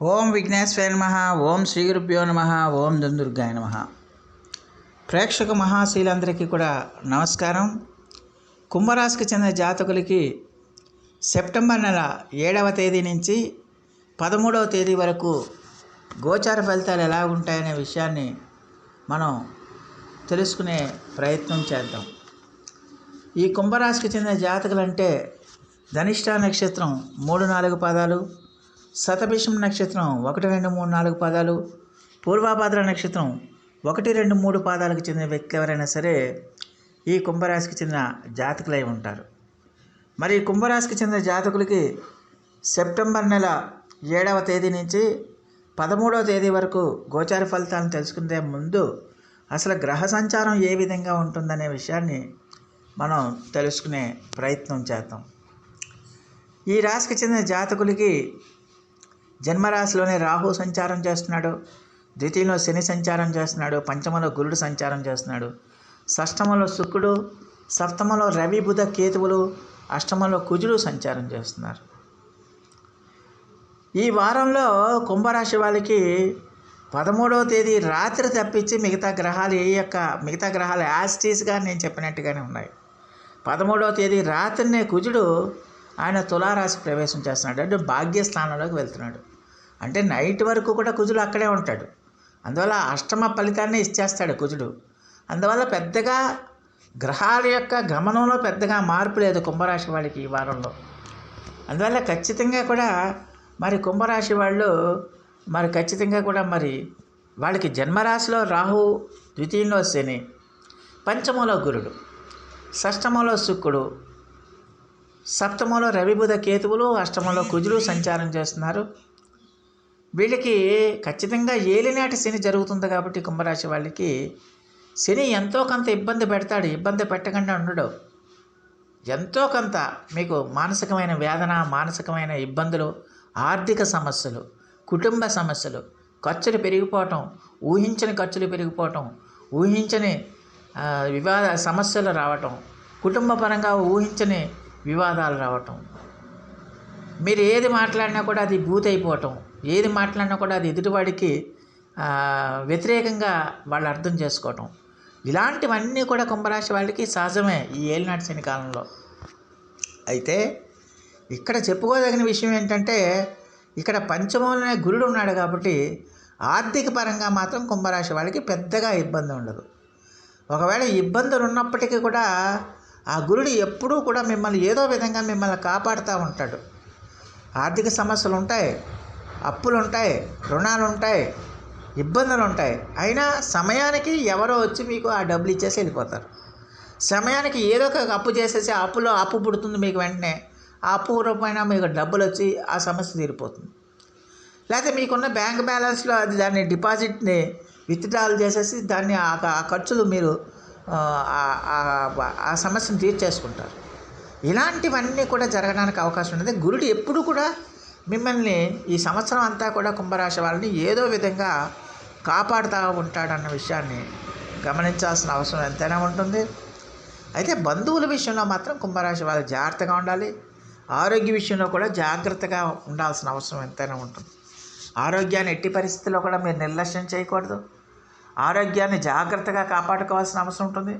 ఓం విఘ్నేశ్వర నమ ఓం శ్రీ గురుభ్యో నమ ఓం దుందుర్గాయ నమ. ప్రేక్షక మహాశీలందరికీ కూడా నమస్కారం. కుంభరాశికి చెందిన జాతకులకి సెప్టెంబర్ నెల ఏడవ తేదీ నుంచి పదమూడవ తేదీ వరకు గోచార ఫలితాలు ఎలా ఉంటాయనే విషయాన్ని మనం తెలుసుకునే ప్రయత్నం చేద్దాం. ఈ కుంభరాశికి చెందిన జాతకులంటే ధనిష్ట నక్షత్రం మూడు నాలుగు పదాలు శతభిషం నక్షత్రం ఒకటి రెండు మూడు నాలుగు పాదాలు. పూర్వాభాద్ర నక్షత్రం ఒకటి రెండు మూడు పాదాలకు చెందిన వ్యక్తులు ఎవరైనా సరే ఈ కుంభరాశికి చెందిన జాతకులై ఉంటారు. మరి కుంభరాశికి చెందిన జాతకులకి సెప్టెంబర్ నెల ఏడవ తేదీ నుంచి పదమూడవ తేదీ వరకు గోచార ఫలితాలను తెలుసుకునే ముందు అసలు గ్రహ సంచారం ఏ విధంగా ఉంటుందనే విషయాన్ని మనం తెలుసుకునే ప్రయత్నం చేద్దాం. ఈ రాశికి చెందిన జాతకులకి జన్మరాశిలోనే రాహు సంచారం చేస్తున్నాడు. ద్వితీయంలో శని సంచారం చేస్తున్నాడు. పంచమంలో గురుడు సంచారం చేస్తున్నాడు. షష్టమంలో శుక్రుడు సప్తమంలో రవి బుధ కేతువులు అష్టమంలో కుజుడు సంచారం చేస్తున్నారు. ఈ వారంలో కుంభరాశి వాళ్ళకి పదమూడవ తేదీ రాత్రి తప్పించి మిగతా గ్రహాలు ఏ యొక్క మిగతా గ్రహాలు యాస్టీస్గా నేను చెప్పినట్టుగానే ఉన్నాయి. పదమూడవ తేదీ రాత్రినే కుజుడు ఆయన తులారాశి ప్రవేశం చేస్తున్నాడు. అంటే భాగ్యస్థానంలోకి వెళ్తున్నాడు. అంటే నైట్ వరకు కూడా కుజుడు అక్కడే ఉంటాడు. అందువల్ల అష్టమ ఫలితాన్ని ఇచ్చేస్తాడు కుజుడు. అందువల్ల పెద్దగా గ్రహాల యొక్క గమనంలో పెద్దగా మార్పు లేదు కుంభరాశి వాళ్ళకి ఈ వారంలో. అందువల్ల ఖచ్చితంగా కూడా మరి కుంభరాశి వాళ్ళు మరి ఖచ్చితంగా కూడా మరి వాళ్ళకి జన్మరాశిలో రాహు ద్వితీయంలో శని పంచమంలో గురుడు షష్టమంలో శుక్రుడు సప్తమంలో రవిబుధ కేతువులు అష్టమంలో కుజులు సంచారం చేస్తున్నారు. వీళ్ళకి ఖచ్చితంగా ఏలినాటి శని జరుగుతుంది కాబట్టి కుంభరాశి వాళ్ళకి శని ఎంతో కొంత ఇబ్బంది పెడతాడు ఇబ్బంది పెట్టకుండా ఉండడు. ఎంతో కొంత మీకు మానసికమైన వేదన మానసికమైన ఇబ్బందులు ఆర్థిక సమస్యలు కుటుంబ సమస్యలు ఖర్చులు పెరిగిపోవటం ఊహించని ఖర్చులు పెరిగిపోవటం ఊహించని వివాద సమస్యలు రావటం కుటుంబపరంగా ఊహించని వివాదాలు రావటం. మీరు ఏది మాట్లాడినా కూడా అది బూత్ అయిపోవటం ఏది మాట్లాడినా కూడా అది ఎదుటివాడికి వ్యతిరేకంగా వాళ్ళు అర్థం చేసుకోవటం. ఇలాంటివన్నీ కూడా కుంభరాశి వాళ్ళకి సహజమే ఈ ఏలినాటి శని కాలంలో. అయితే ఇక్కడ చెప్పుకోదగిన విషయం ఏంటంటే ఇక్కడ పంచమంలోనే గురుడు ఉన్నాడు కాబట్టి ఆర్థిక పరంగా మాత్రం కుంభరాశి వాళ్ళకి పెద్దగా ఇబ్బంది ఉండదు. ఒకవేళ ఇబ్బందులు ఉన్నప్పటికీ కూడా ఆ గురుడు ఎప్పుడూ కూడా మిమ్మల్ని ఏదో విధంగా మిమ్మల్ని కాపాడుతూ ఉంటాడు. ఆర్థిక సమస్యలు ఉంటాయి. అప్పులు ఉంటాయి రుణాలు ఉంటాయి ఇబ్బందులు ఉంటాయి అయినా సమయానికి ఎవరో వచ్చి మీకు ఆ డబ్బులు ఇచ్చేసి వెళ్ళిపోతారు. సమయానికి ఏదో ఒక అప్పు చేసేసి ఆ అప్పులో అప్పు పుడుతుంది మీకు వెంటనే ఆ అప్పు రూపమైన మీకు డబ్బులు వచ్చి ఆ సమస్య తీరిపోతుంది. లేకపోతే మీకున్న బ్యాంక్ బ్యాలెన్స్లో అది దాన్ని డిపాజిట్ని విత్డ్రాల్ చేసేసి దాన్ని ఆ ఖర్చులు మీరు ఆ, సమస్యను తీర్చేసుకుంటారు. ఇలాంటివన్నీ కూడా జరగడానికి అవకాశం ఉంటుంది గురుడు ఎప్పుడు కూడా మిమ్మల్ని ఈ సంవత్సరం అంతా కూడా కుంభరాశి వాళ్ళని ఏదో విధంగా కాపాడుతూ ఉంటాడన్న విషయాన్ని గమనించాల్సిన అవసరం ఎంతైనా ఉంటుంది. అయితే బంధువుల విషయంలో మాత్రం కుంభరాశి వాళ్ళు జాగ్రత్తగా ఉండాలి. ఆరోగ్య విషయంలో కూడా జాగ్రత్తగా ఉండాల్సిన అవసరం ఎంతైనా ఉంటుంది. ఆరోగ్యాన్ని ఎట్టి పరిస్థితుల్లో కూడా మీరు నిర్లక్ష్యం చేయకూడదు. ఆరోగ్యాన్ని జాగ్రత్తగా కాపాడుకోవాల్సిన అవసరం ఉంటుంది.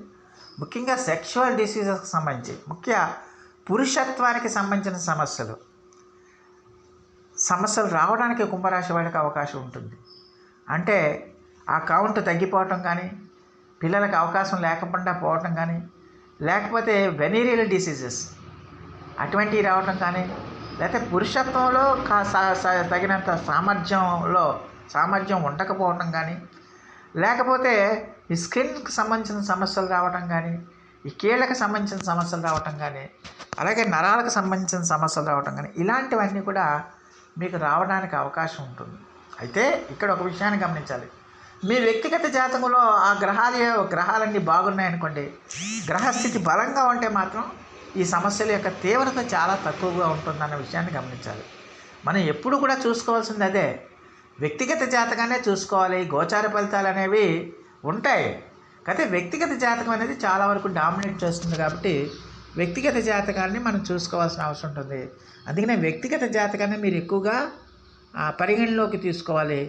ముఖ్యంగా సెక్షువల్ డిసీజెస్కి సంబంధించి ముఖ్య పురుషత్వానికి సంబంధించిన సమస్యలు. సమస్యలు రావడానికి కుంభరాశి వాడికి అవకాశం ఉంటుంది. అంటే ఆ కౌంట్ తగ్గిపోవటం కానీ పిల్లలకు అవకాశం లేకుండా పోవటం కానీ లేకపోతే వెనీరియల్ డిసీజెస్ అటువంటివి రావటం కానీ లేకపోతే పురుషత్వంలో కా సా- తగినంత సామర్థ్యంలో సామర్థ్యం ఉండకపోవటం కానీ లేకపోతే ఈ స్కిన్కి సంబంధించిన సమస్యలు రావటం కానీ ఈ కీళ్ళకి సంబంధించిన సమస్యలు రావటం కానీ అలాగే నరాలకు సంబంధించిన సమస్యలు రావటం కానీ ఇలాంటివన్నీ కూడా మీకు రావడానికి అవకాశం ఉంటుంది. అయితే ఇక్కడ ఒక విషయాన్ని గమనించాలి. మీ వ్యక్తిగత జాతకంలో ఆ గ్రహాలు గ్రహాలన్నీ బాగున్నాయనుకోండి గ్రహస్థితి బలంగా ఉంటే మాత్రం ఈ సమస్యల యొక్క తీవ్రత చాలా తక్కువగా ఉంటుందన్న విషయాన్ని గమనించాలి. మనం ఎప్పుడు కూడా చూసుకోవాల్సింది అదే. వ్యక్తిగత జాతకాన్నే చూసుకోవాలి గోచార ఫలితాలు అనేవి ఉంటాయి. అయితే వ్యక్తిగత జాతకం అనేది చాలా వరకు డామినేట్ చేస్తుంది కాబట్టి వ్యక్తిగత జాతకాన్ని మనం చూసుకోవాల్సిన అవసరం ఉంటుంది. అందుకనే వ్యక్తిగత జాతకాన్ని మీరు ఎక్కువగా పరిగణలోకి తీసుకోవాలి.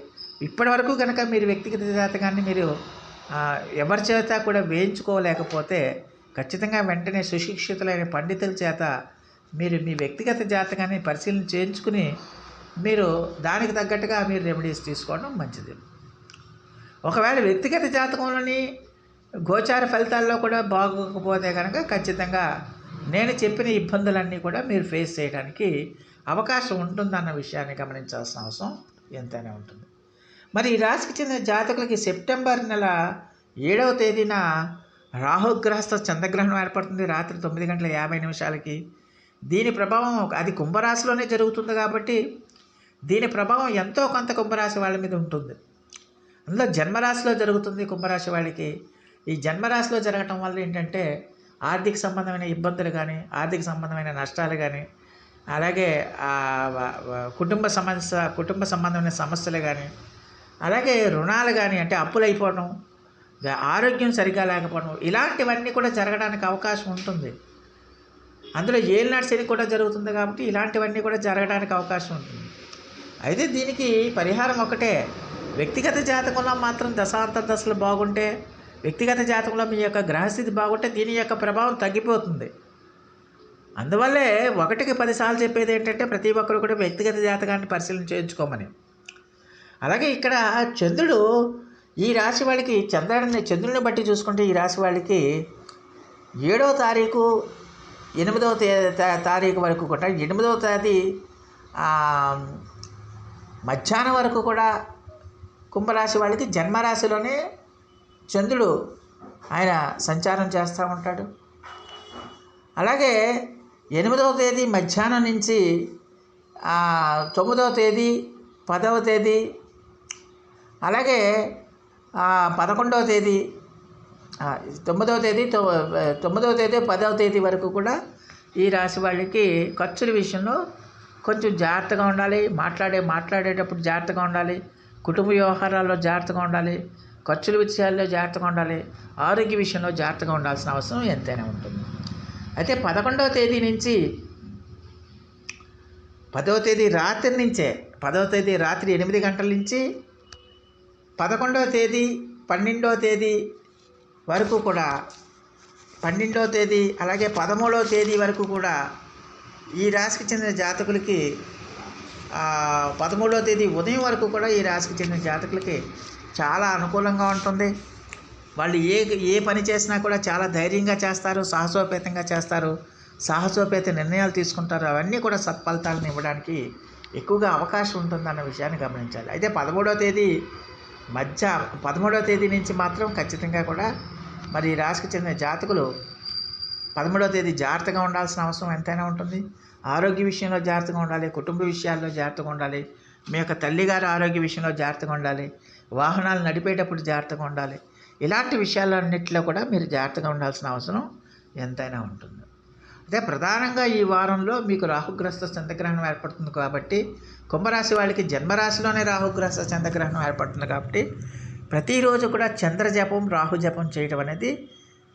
ఇప్పటి వరకు కనుక మీరు వ్యక్తిగత జాతకాన్ని మీరు ఎవరి చేత కూడా వేయించుకోలేకపోతే ఖచ్చితంగా వెంటనే సుశిక్షితులైన పండితుల చేత మీరు మీ వ్యక్తిగత జాతకాన్ని పరిశీలన చేయించుకుని మీరు దానికి తగ్గట్టుగా మీరు రెమెడీస్ తీసుకోవడం మంచిది. ఒకవేళ వ్యక్తిగత జాతకంలోని గోచార ఫలితాల్లో కూడా బాగోకపోతే కనుక ఖచ్చితంగా నేను చెప్పిన ఇబ్బందులన్నీ కూడా మీరు ఫేస్ చేయడానికి అవకాశం ఉంటుందన్న విషయాన్ని గమనించాల్సిన అవసరం ఎంతైనా ఉంటుంది. మరి ఈ రాశికి చెందిన జాతకులకి సెప్టెంబర్ నెల ఏడవ తేదీన రాహుగ్రహస్థ చంద్రగ్రహణం ఏర్పడుతుంది. రాత్రి తొమ్మిది గంటల యాభై నిమిషాలకి. దీని ప్రభావం అది కుంభరాశిలోనే జరుగుతుంది కాబట్టి దీని ప్రభావం ఎంతో కొంత కుంభరాశి వాళ్ళ మీద ఉంటుంది. అందులో జన్మరాశిలో జరుగుతుంది కుంభరాశి వాళ్ళకి. ఈ జన్మరాశిలో జరగటం వల్ల ఏంటంటే ఆర్థిక సంబంధమైన ఇబ్బందులు కానీ ఆర్థిక సంబంధమైన నష్టాలు కానీ అలాగే కుటుంబ సమస్య కుటుంబ సంబంధమైన సమస్యలు కానీ అలాగే రుణాలు కానీ అంటే అప్పులు అయిపోవడం ఆరోగ్యం సరిగా లేకపోవడం ఇలాంటివన్నీ కూడా జరగడానికి అవకాశం ఉంటుంది. అందులో ఏలినాటి శని కూడా జరుగుతుంది కాబట్టి ఇలాంటివన్నీ కూడా జరగడానికి అవకాశం ఉంటుంది. అయితే దీనికి పరిహారం ఒకటే. వ్యక్తిగత జాతకంలో మాత్రం దశాంత దశలు బాగుంటే వ్యక్తిగత జాతకంలో మీ యొక్క గ్రహస్థితి బాగుంటే దీని యొక్క ప్రభావం తగ్గిపోతుంది. అందువల్లే ఒకటికి పదిసార్లు చెప్పేది ఏంటంటే ప్రతి ఒక్కరు కూడా వ్యక్తిగత జాతకాన్ని పరిశీలన చేయించుకోమని. అలాగే ఇక్కడ చంద్రుడు ఈ రాశి వాళ్ళకి చంద్రుడిని చంద్రుడిని బట్టి చూసుకుంటే ఈ రాశి వాళ్ళకి ఏడవ తారీఖు ఎనిమిదవ తే తారీఖు వరకు కూడా ఎనిమిదవ తేదీ మధ్యాహ్నం వరకు కూడా కుంభరాశి వాళ్ళకి జన్మరాశిలోనే చంద్రుడు ఆయన సంచారం చేస్తూ ఉంటాడు. అలాగే ఎనిమిదవ తేదీ మధ్యాహ్నం నుంచి తొమ్మిదవ తేదీ పదవ తేదీ అలాగే పదకొండవ తేదీ తొమ్మిదవ తేదీ తొమ్మిదవ తేదీ పదవ తేదీ వరకు కూడా ఈ రాశి వాళ్ళకి ఖర్చుల విషయంలో కొంచెం జాగ్రత్తగా ఉండాలి. మాట్లాడే మాట్లాడేటప్పుడు జాగ్రత్తగా ఉండాలి. కుటుంబ వ్యవహారాల్లో జాగ్రత్తగా ఉండాలి. ఖర్చుల విషయాల్లో జాగ్రత్తగా ఉండాలి. ఆరోగ్య విషయంలో జాగ్రత్తగా ఉండాల్సిన అవసరం ఎంతైనా ఉంటుంది. అయితే పదకొండవ తేదీ నుంచి పదవ తేదీ రాత్రి నుంచే పదవ తేదీ రాత్రి ఎనిమిది గంటల నుంచి పదకొండవ తేదీ పన్నెండవ తేదీ వరకు కూడా పన్నెండవ తేదీ అలాగే పదమూడవ తేదీ వరకు కూడా ఈ రాశికి చెందిన జాతకులకి పదమూడవ తేదీ ఉదయం వరకు కూడా ఈ రాశికి చెందిన జాతకులకి చాలా అనుకూలంగా ఉంటుంది. వాళ్ళు ఏ ఏ పని చేసినా కూడా చాలా ధైర్యంగా చేస్తారు సాహసోపేతంగా చేస్తారు. సాహసోపేత నిర్ణయాలు తీసుకుంటారు. అవన్నీ కూడా సత్ఫలితాలను ఇవ్వడానికి ఎక్కువగా అవకాశం ఉంటుందన్న విషయాన్ని గమనించాలి. అయితే పదమూడవ తేదీ మధ్య పదమూడవ తేదీ నుంచి మాత్రం ఖచ్చితంగా కూడా మరి ఈ రాశికి చెందిన జాతకులు పదమూడవ తేదీ జాగ్రత్తగా ఉండాల్సిన అవసరం ఎంతైనా ఉంటుంది. ఆరోగ్య విషయంలో జాగ్రత్తగా ఉండాలి కుటుంబ విషయాల్లో జాగ్రత్తగా ఉండాలి. మీ యొక్క తల్లిగారి ఆరోగ్య విషయంలో జాగ్రత్తగా ఉండాలి. వాహనాలు నడిపేటప్పుడు జాగ్రత్తగా ఉండాలి. ఇలాంటి విషయాలన్నింటిలో కూడా మీరు జాగ్రత్తగా ఉండాల్సిన అవసరం ఎంతైనా ఉంటుంది. అదే ప్రధానంగా ఈ వారంలో మీకు రాహుగ్రస్త చంద్రగ్రహణం ఏర్పడుతుంది కాబట్టి కుంభరాశి వాళ్ళకి జన్మరాశిలోనే రాహుగ్రస్త చంద్రగ్రహణం ఏర్పడుతుంది కాబట్టి ప్రతిరోజు కూడా చంద్ర జపం రాహు జపం చేయడం అనేది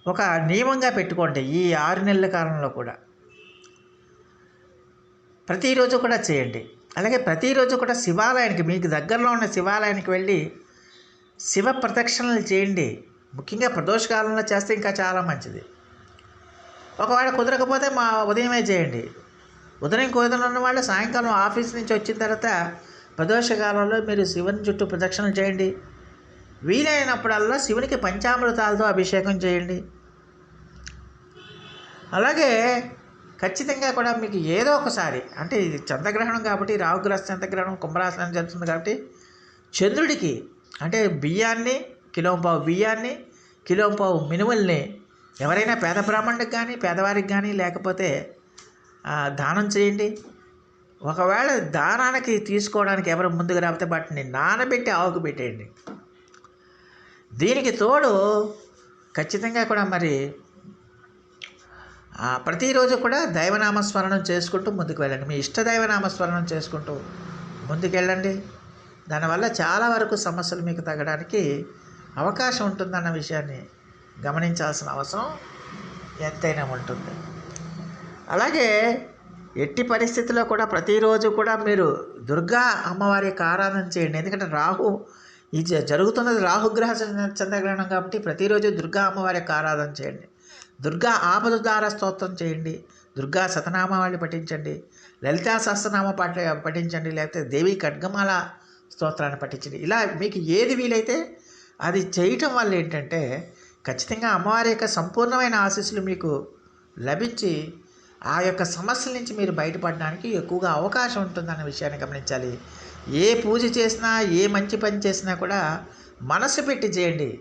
ఒక నియమంగా పెట్టుకోండి ఈ ఆరు నెలల కాలంలో కూడా. ప్రతిరోజు కూడా చేయండి. అలాగే ప్రతిరోజు కూడా శివాలయానికి మీకు దగ్గరలో ఉన్న శివాలయానికి వెళ్ళి శివ ప్రదక్షిణలు చేయండి. ముఖ్యంగా ప్రదోషకాలంలో చేస్తే ఇంకా చాలా మంచిది. ఒకవేళ కుదరకపోతే మా ఉదయమే చేయండి. ఉదయం కుదరని వాళ్ళు సాయంకాలం ఆఫీస్ నుంచి వచ్చిన తర్వాత ప్రదోషకాలంలో మీరు శివుని చుట్టూ ప్రదక్షిణలు చేయండి. వీలైనప్పుడల్లా శివునికి పంచామృతాలతో అభిషేకం చేయండి. అలాగే ఖచ్చితంగా కూడా మీకు ఏదో ఒకసారి అంటే ఇది చంద్రగ్రహణం కాబట్టి రాహుగ్రహ చంద్రగ్రహణం కుంభరాశనం జరుగుతుంది కాబట్టి చంద్రుడికి అంటే బియ్యాన్ని కిలోంపావు బియ్యాన్ని కిలోంపావు మినుముల్ని ఎవరైనా పేద బ్రాహ్మణుడికి కానీ పేదవారికి కానీ లేకపోతే దానం చేయండి. ఒకవేళ దానానికి తీసుకోవడానికి ఎవరు ముందుకు రాకపోతే వాటిని నానబెట్టి ఆవుకు పెట్టేయండి. దీనికి తోడు ఖచ్చితంగా కూడా మరి ప్రతిరోజు కూడా దైవనామస్మరణం చేసుకుంటూ ముందుకు వెళ్ళండి. మీ ఇష్ట దైవనామస్మరణం చేసుకుంటూ ముందుకెళ్ళండి. దానివల్ల చాలా వరకు సమస్యలు మీకు తగ్గడానికి అవకాశం ఉంటుందన్న విషయాన్ని గమనించాల్సిన అవసరం ఎంతైనా ఉంటుంది. అలాగే ఎట్టి పరిస్థితుల్లో కూడా ప్రతిరోజు కూడా మీరు దుర్గా అమ్మవారి యొక్క ఆరాధన చేయండి. ఎందుకంటే రాహు ఈ జ- జరుగుతున్నది రాహుగ్రహ చంద్రగ్రహణం కాబట్టి ప్రతిరోజు దుర్గా అమ్మవారి యొక్క ఆరాధన చేయండి. దుర్గా ఆపదుదార స్తోత్రం చేయండి. దుర్గా సతనామావళి పఠించండి. లలితా సహస్రనామ పాట పఠించండి. లేకపోతే దేవి ఖడ్గమాల స్తోత్రాన్ని పఠించండి. ఇలా మీకు ఏది వీలైతే అది చేయటం వల్ల ఏంటంటే ఖచ్చితంగా అమ్మవారి యొక్క సంపూర్ణమైన ఆశీస్సులు మీకు లభించి ఆ యొక్క సమస్యల నుంచి మీరు బయటపడడానికి ఎక్కువగా అవకాశం ఉంటుందన్న విషయాన్ని గమనించాలి. ఏ పూజ చేసినా ఏ మంచి పని చేసినా కూడా మనసు పెట్టి చేయండి.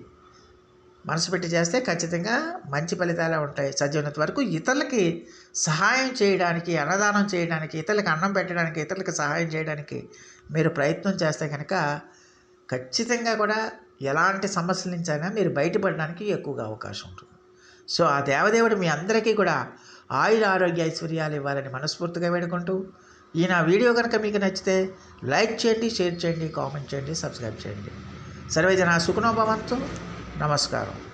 మనసు పెట్టి చేస్తే ఖచ్చితంగా మంచి ఫలితాలే ఉంటాయి. చదివినంత వరకు ఇతరులకి సహాయం చేయడానికి అన్నదానం చేయడానికి ఇతరులకు అన్నం పెట్టడానికి ఇతరులకు సహాయం చేయడానికి మీరు ప్రయత్నం చేస్తే కనుక ఖచ్చితంగా కూడా ఎలాంటి సమస్యల నుంచి అయినా మీరు బయటపడడానికి ఎక్కువగా అవకాశం ఉంటుంది. సో ఆ దేవదేవుడు మీ అందరికీ కూడా ఆయుర ఆరోగ్య ఐశ్వర్యాలు ఇవ్వాలని మనస్ఫూర్తిగా వేడుకుంటూ ఈ నా వీడియో కనుక మీకు నచ్చితే లైక్ చేయండి షేర్ చేయండి కామెంట్ చేయండి సబ్స్క్రైబ్ చేయండి. సర్వేజన సుఖనోభవంతో నమస్కారం.